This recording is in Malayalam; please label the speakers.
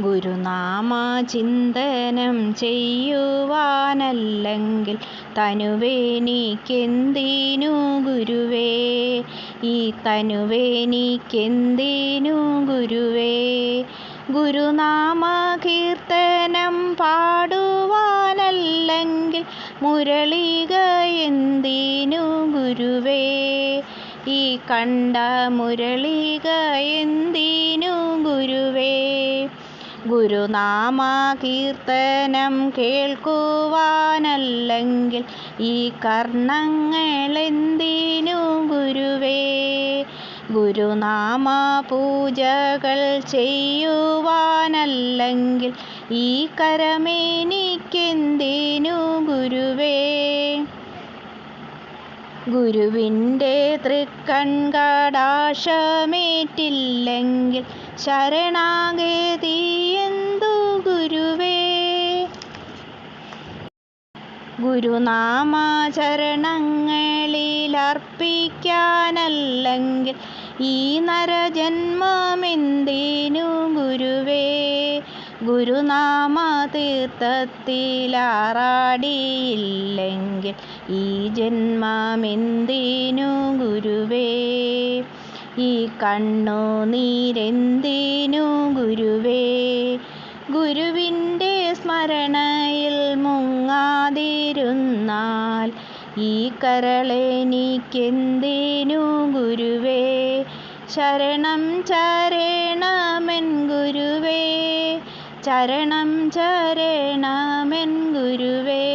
Speaker 1: ഗുരുനാമചിന്തനം ചെയ്യുവാനല്ലെങ്കിൽ തനുവേനിക്കെന്തിനു ഗുരുവേ? ഈ തനുവേനിക്കെന്തിനു ഗുരുവേ? ഗുരുനാമകീർത്തനം പാടുവാനല്ലെങ്കിൽ മുരളിക എന്തിനു ഗുരുവേ? ഈ കണ്ട മുരളിക എന്തിനു ഗുരുനാമകീർത്തനം കേൾക്കുവാനല്ലെങ്കിൽ ഈ കർണങ്ങളെന്തിനു ഗുരുവേ? ഗുരുനാമ പൂജകൾ ചെയ്യുവാനല്ലെങ്കിൽ ഈ കരമെനിക്കെന്തിനു ഗുരുവേ? ഗുരുവിന്റെ തൃക്കൺകടാശമേറ്റില്ലെങ്കിൽ ശരണാഗതിയെന്തു ഗുരുനാമചരണങ്ങളിലർപ്പിക്കാനല്ലെങ്കിൽ ഈ നരജന്മമെന്തിനു ഗുരുവേ? ഗുരുനാമ തീർത്ഥത്തിലാറാടിയില്ലെങ്കിൽ ഈ ജന്മമെന്തിനു ഗുരുവേ? ഈ കണ്ണുനീരെന്തിനു ഗുരുവേ? ഗുരുവിന്റെ സ്മരണയിൽ മുങ്ങാതിരുന്നാൽ ഈ കരളെനിക്കെന്തിനു ഗുരുവേ? ശരണം ചരണമൻ ഗുരുവേ. ചരണം ചരണമൻ ഗുരുവേ.